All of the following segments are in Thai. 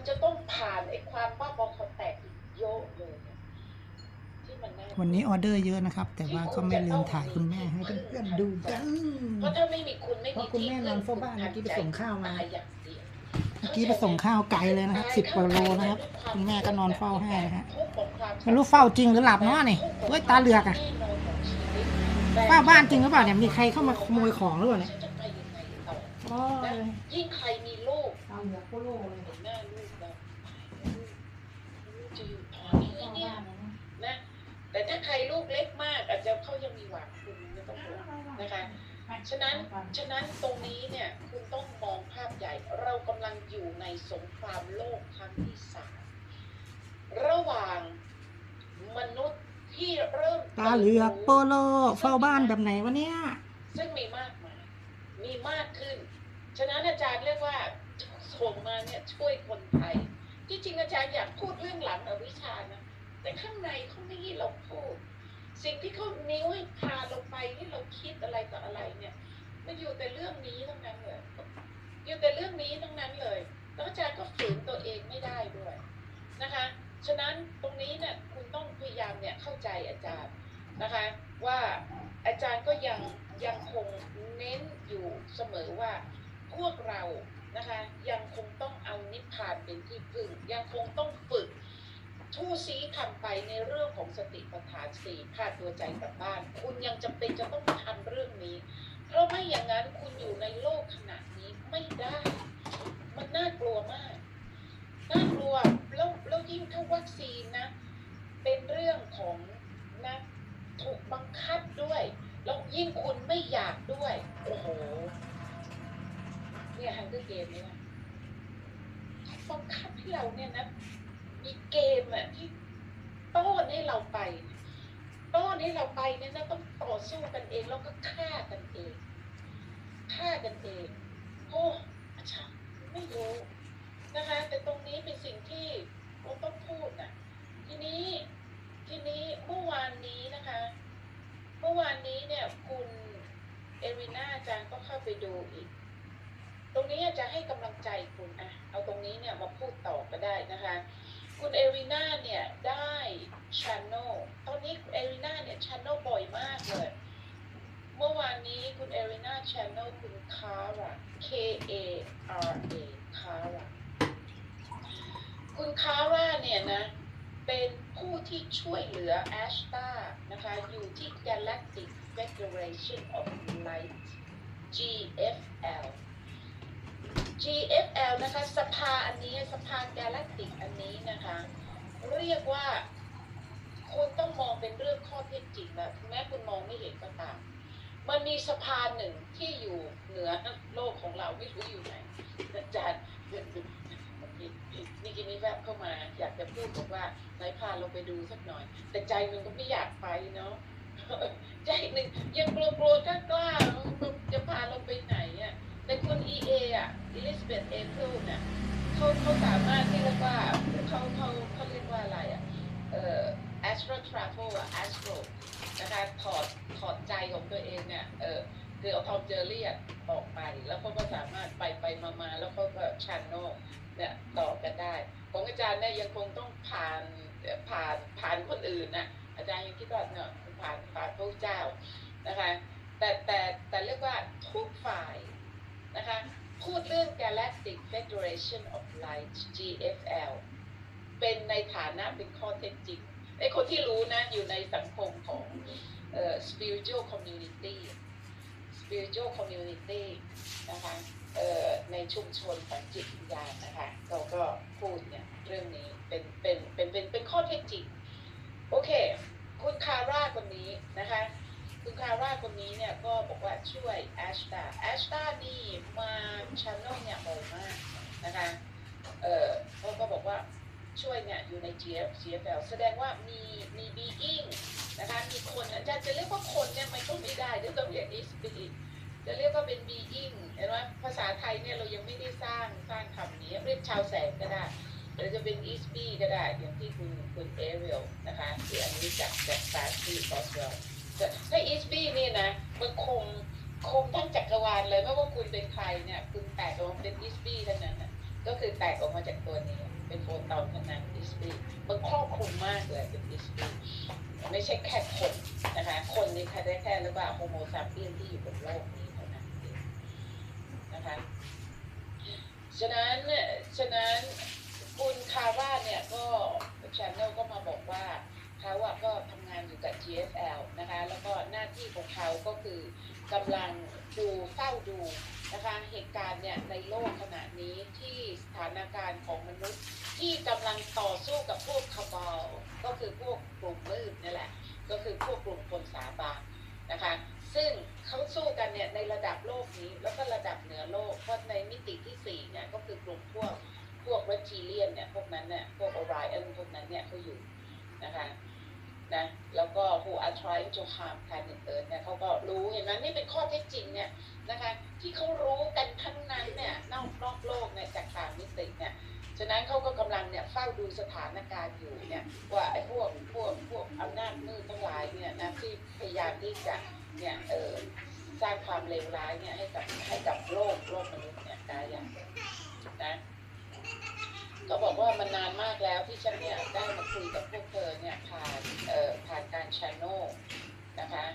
มันจะต้องผ่านไอ้ความบ้าบอคอแตกอีกเยอะเลยเนี่ยที่มันน่าวันนี้ออเดอร์เยอะนะครับ แต่ว่าก็ไม่ลืมถ่ายคุณแม่ให้เพื่อนๆดูกันเพราะถ้าไม่มีคุณไม่เพมีราะคุณแม่นอนเฝ้าบ้านเมื่อกี้ไปส่งข้าวมาตยอย่างเดียวเมื่อกี้ไปส่งข้าวไกลเลยนะครับสิบกว่าโลนะครับ คุณแม่ก็นอนเฝ้าให้นะฮะไม่รู้เฝ้าจริงหรือหลับเนาะนี่เฮ้ยตาเหลือกอะเฝ้าบ้านจริงหรือเปล่าเนี่ยมีใครเข้ามาขโมยของหรือเปล่าเนี่ย ฉันจะ ไปยังไงต่ออ๋อนะยิ่งใครมีลูกตาเหลือกโคโลเลยเห็นหน้าลูกแล้วลูกจะอยู่พอนี้เนี่ย นะ แต่ถ้าใครลูกเล็กมากอาจจะเขายังมีหวังคุณไม่ต้องห่วงนะคะฉะนั้นฉะนั้นตรงนี้เนี่ยคุณต้องมองภาพใหญ่ เรากำลังอยู่ในสงครามโลกครั้งที่สามระหว่างมนุษย์ที่เริ่มตาเหลือกโปโลเฝ้าบ้านแบบไหนวะเนี่ย ซึ่งมีมากมายมีมากขึ้น ฉะนั้นอาจารย์เรียกว่าส่งมาเนี่ยช่วยคนไทย ที่จริงอาจารย์อยากพูดเรื่องหลังอวิชานะ แต่ข้างในเขาไม่ให้เราพูด สิ่งที่เขานิ้วให้พาเราไปให้เราคิดอะไรต่ออะไรเนี่ย มันอยู่แต่เรื่องนี้ทั้งนั้นเลย อยู่แต่เรื่องนี้ทั้งนั้นเลย แล้วอาจารย์ก็ฝืนตัวเองไม่ได้ด้วยนะคะ ฉะนั้นตรงนี้เนี่ยคุณต้องพยายามเนี่ยเข้าใจอาจารย์นะคะว่าอาจารย์ก็ยังยังคงเน้นอยู่เสมอว่า พวกเรานะคะ ยังคงต้องเอานิพพานเป็นที่พึ่ง ยังคงต้องฝึกทู่ซีทำไปในเรื่องของสติปัฏฐานสี่พาตัวใจกลับบ้าน คุณยังจำเป็นจะต้องทำเรื่องนี้ เพราะไม่อย่างนั้นคุณอยู่ในโลกขณะนี้ไม่ได้ มันน่ากลัวมากน่ากลัวแล้วแล้วยิ่งถ้าวัคซีนนะ เป็นเรื่องของนะถูกบังคับด้วยแล้วยิ่งคุณไม่อยากด้วย โอ้โห เนี่ยฮังเกอร์เกมเนี่ยนะบังคับให้เราเนี่ยนะมีเกมอะที่ต้อนให้เราไปต้อนให้เราไปเนี่ยนะต้องต่อสู้กันเองแล้วก็ฆ่ากันเองฆ่ากันเองโอ้อาจารย์ไม่รู้นะคะ แต่ตรงนี้เป็นสิ่งที่เราต้องพูดนะทีนี้ทีนี้เมื่อวานนี้นะคะ เมื่อวานนี้เนี่ยคุณเอริน่าอาจารย์ก็เข้าไปดูอีก ตรงนี้จะให้กำลังใจคุณอะเอาตรงนี้เนี่ยมาพูดต่อก็ได้นะคะ คุณเอริน่าเนี่ยได้ช n น e l ตอนนี้คุณเอริน่าเนี่ยช n น e l บ่อยมากเลยเมื่อวานนี้คุณเอริน่าช n น e l คุณคาร่า K A R A คาร่าคุณคาร่าเนี่ยนะเป็นผู้ที่ช่วยเหลือแอชตานะคะอยู่ที่ Galactic Federation of Light GFL GFL นะคะสภาอันนี้สภา Galactic อันนี้นะคะ เรียกว่าคุณต้องมองเป็นเรื่องข้อเท็จจริงนะถึงแม้คุณมองไม่เห็นก็ตาม มันมีสะพานหนึ่งที่อยู่เหนือโลกของเราไม่รู้อยู่ไหนอาจารย์นี่กินนี่แวบเข้ามา อยากจะพูดบอกว่าไหนพาเราไปดูสักหน่อย แต่ใจหนึ่งก็ไม่อยากไปเนาะใจหนึ่งยังกลัวๆกล้าๆจะพาเราไปไหนอะ แต่คุณ EA อะ Elizabeth April เนี่ยเขาเขาสามารถที่เรียกว่าเขาเขาเขาเรียกว่าอะไรอะเอ่อ astro travel อะ astro นะคะถอดถอดใจของตัวเองเนี่ยเออคือเอาทอมเจอรี่อะออกไป แล้วเขาก็สามารถไปไปมามาแล้วเขาก็ชันโนเนี่ยต่อกันได้ ของอาจารย์เนี่ยยังคงต้องผ่านผ่านผ่านคนอื่นน่ะอาจารย์ยังคิดว่าเนี่ยผ่านผ่านพระเจ้านะคะแต่แต่แต่เรียกว่าทุกฝ่าย พูดเรื่อง Galactic Federation of Light GFL เป็นในฐานะเป็นข้อเท็จจริงไอ้คนที่รู้นะอยู่ในสังคมของเอ่อ spiritual community spiritual community นะคะเอ่อในชุมชนของจิตวิญญาณนะคะเราก็พูดเนี่ยเรื่องนี้เป็นเป็นเป็นเป็นเป็นข้อเท็จจริง โอเค คุณคาร่าคนนี้นะคะ คุณคาร่าคนนี้เนี่ยก็บอกว่าช่วยแอชตาแอชตานี่มาชันนลเนี่ยบ่อยมากนะคะเออเขาก็บอกว่าช่วยเนี่ยอยู่ใน GF GFL แสดงว่ามีมี being นะคะมีคนอาจารย์จะเรียกว่าคนเนี่ยไม่ต้องไม่ได้เดี๋ยวต้องเรียก is being จะเรียกว่าเป็น being เห็นไหมภาษาไทยเนี่ยเรายังไม่ได้สร้างสร้างคำนี้เรียกชาวแสงก็ได้หรือจะเป็น is be ก็ได้อย่างที่คุณคุณเอเรียลนะคะที่อันนี้จากจากสารที่บอสเวล ถ้า is be นี่นะมันคงคงทั้งจักรวาลเลยไม่ว่าคุณเป็นใครเนี่ยคุณแตกออกมาเป็น is be ทั้งนั้นนะก็คือแตกออกมาจากตัวนี้เป็นโฟตอนขนาดดิสปีมันครอบคลุมมากเลยเป็นดิสปีไม่ใช่แค่คนนะคะคนนี่แค่ได้แค่หรือว่าโฮโมซาเปียนที่อยู่บนโลกนี้เท่านั้นเองนะคะฉะนั้นฉะนั้นคุณคาร่าเนี่ยก็ชาแนลก็มาบอกว่า เขาอะก็ทำงานอยู่กับ GFL นะคะ แล้วก็หน้าที่ของเขาก็คือกำลังดูเฝ้าดูนะคะเหตุการณ์เนี่ยในโลกขณะนี้ที่สถานการณ์ของมนุษย์ที่กำลังต่อสู้กับพวกคาบาลก็คือพวกกลุ่มมืดนี่แหละ ก็คือพวกกลุ่มคนสาบานนะคะ ซึ่งเขาสู้กันเนี่ยในระดับโลกนี้แล้วก็ระดับเหนือโลกเพราะในมิติที่สี่เนี่ยก็คือกลุ่มพวกพวกเรปทีเลียนเนี่ยพวกนั้นเนี่ยพวกโอไรอันพวกนั้นเนี่ยเขาอยู่นะคะ นะแล้วก็ who are trying to harm planet Earth เนี่ยเขาก็รู้เห็นไหมนี่เป็นข้อเท็จจริงเนี่ยนะคะที่เขารู้กันทั้งนั้นเนี่ยนอกนอกโลกเนี่ยจากต่างมิติเนี่ยฉะนั้นเขาก็กำลังเนี่ยเฝ้าดูสถานการณ์อยู่เนี่ยว่าไอ้พวกพวกพวกอำนาจมืดทั้งหลายเนี่ยนะที่พยายามที่จะเนี่ยเออสร้างความเลวร้ายเนี่ยให้กับให้กับโลกโลกมนุษย์เนี่ยได้อย่างนะ ก็บอกว่ามันนานมากแล้วที่ฉันเนี่ยได้มาคุยกับพวกเธอเนี่ยผ่านเอ่อผ่านการ channel นะคะ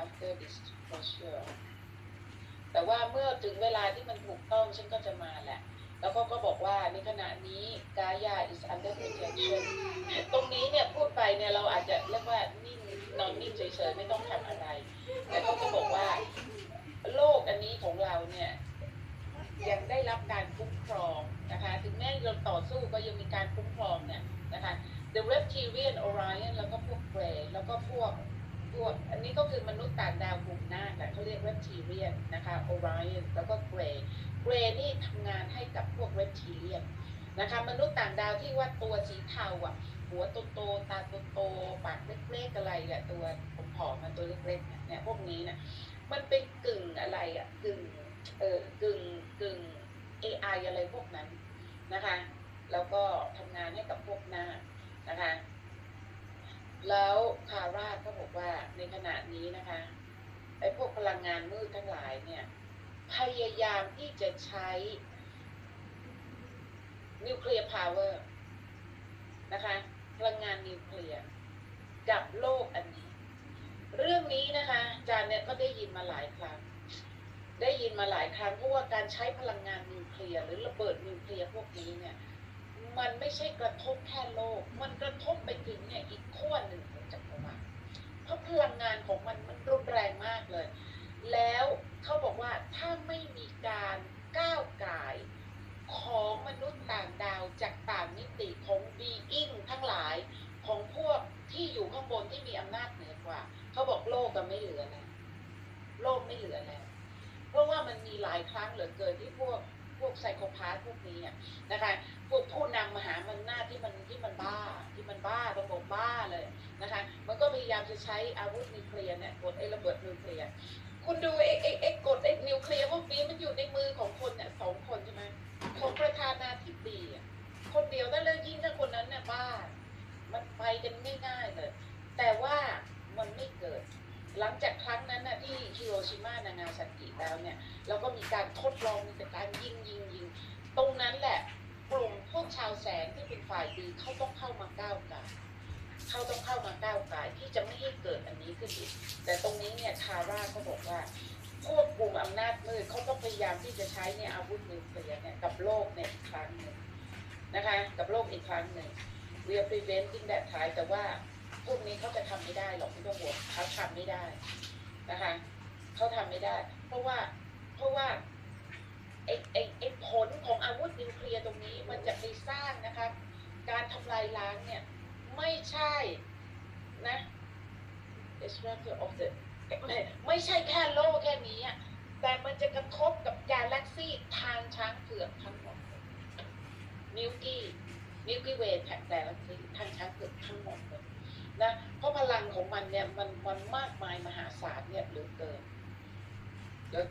after disclosure แต่ว่าเมื่อถึงเวลาที่มันถูกต้องฉันก็จะมาแหละ แล้วเขาก็บอกว่าในขณะนี้กายา is under protection ตรงนี้เนี่ยพูดไปเนี่ยเราอาจจะเรียกว่านิ่งนอนนิ่งเฉยๆไม่ต้องทำอะไร แต่เขาก็บอกว่าโลกอันนี้ของเราเนี่ยยังได้รับการคุ้มครองนะคะ ถึงแม้เราต่อสู้ การคุ้มครองเนี่ยนะคะ The Reptilian Orion แล้วก็พวกเกรย์แล้วก็พวกพวกอันนี้ก็คือมนุษย์ต่างดาวกลุ่มหน้าแต่เขาเรียก Reptilian นะคะ Orion แล้วก็เกรย์เกรย์นี่ทำงานให้กับพวก Reptilian นะคะมนุษย์ต่างดาวที่ว่าตัวสีเทาอะ หัวโตๆตาโตๆปากเล็กๆอะไรอะตัวผอมๆมันตัวเล็กๆเนี่ยพวกนี้เนี่ยมันเป็นกึ่งอะไรอะกึ่งเออกึ่งกึ่ง AI อะไรพวกนั้นนะคะ แล้วก็ทำงานให้กับพวกน้านะคะ แล้วคาร่าก็บอกว่าในขณะนี้นะคะไอ้พวกพลังงานมืดทั้งหลายเนี่ย พยายามที่จะใช้นิวเคลียร์พาวเวอร์นะคะพลังงานนิวเคลียร์กับโลกอันนี้ เรื่องนี้นะคะอาจารย์เนี่ยก็ได้ยินมาหลายครั้ง ได้ยินมาหลายครั้งเพราะว่าการใช้พลังงานนิวเคลียร์หรือระเบิดนิวเคลียร์พวกนี้เนี่ย มันไม่ใช่กระทบแค่โลก มันกระทบไปถึงเนี่ยอีกขั้วหนึ่งของจักรวาลเพราะพลังงานของมันมันรุนแรงมากเลย แล้วเขาบอกว่าถ้าไม่มีการก้าวไก่ของมนุษย์ต่างดาวจากต่างมิติของบีอิงทั้งหลายของพวกที่อยู่ข้างบนที่มีอำนาจเหนือกว่า เขาบอกโลกก็ไม่เหลือแล้วโลกไม่เหลือแล้วเพราะว่ามันมีหลายครั้งเหลือเกินที่พวก วกไซโคพาธพวกนี้นะคะ พวกผู้นำมหามันหน้าจที่มันที่มันบ้าที่มันบ้าระบบบ้าเลยนะคะ มันก็พยายามจะใช้อาวุธนิวเคลียร์เนี่ยกดไอ้ระเบิดนิวเคลียร์คุณดูไอ้ไอ้ไอ้กดไอ้นิวเคลียร์พวกนี้มันอยู่ในมือของคนเนี่ยสองคนใช่ไหมของประธานาธิบดีคนเดียวนั่นเลยยิ่งถ้าคนนั้นเนี่ยบ้า มันไปกันง่ายๆเลยแต่ว่ามันไม่เกิด หลังจากครั้งนั้นน่ะที่ฮิโรชิมานางาซากิแล้วเนี่ยเราก็มีการทดลองมีแต่การยิงยิงยิงตรงนั้นแหละกลุ่มพวกชาวแสงที่เป็นฝ่ายดีเขาต้องเข้ามาก้าวไก่ายเขาต้องเข้ามาก้าวไก่ายที่จะไม่ให้เกิดอันนี้ขึ้นอีกแต่ตรงนี้เนี่ยคาร่าเขาบอกว่าควบคุมอำนาจมืดเขาต้องพยายามที่จะใช้เนี่ยอาวุธนิวเคลียร์เนี่ยกับโลกเนี่ยอีกครั้งหนึ่งนะคะ กับโลกอีกครั้งหนึ่ง we are preventing that time แต่ว่า พวกนี้เขาจะทำไม่ได้หรอกไม่ต้องห่วงเขาทำไม่ได้นะคะเขาทำไม่ได้ เพราะว่าเพราะว่าไอ้ไอ้ไอ้ผลของอาวุธนิวเคลียร์ตรงนี้มันจะไปสร้างนะคะ การทำลายล้างเนี่ย ไม่ใช่นะ destruction of the ไม่ใช่แค่โลกแค่นี้อะแต่มันจะกระทบกับกาแล็กซี่ทางช้างเผือกทั้งหมดมิลกี้มิลกี้เวย์แท็กกาแล็กซี่ทางช้างเผือกทั้งหมดเลย นะเพราะพลังของมันเนี่ยมันมันมากมายมหาศาลเนี่ยเหลือเกิน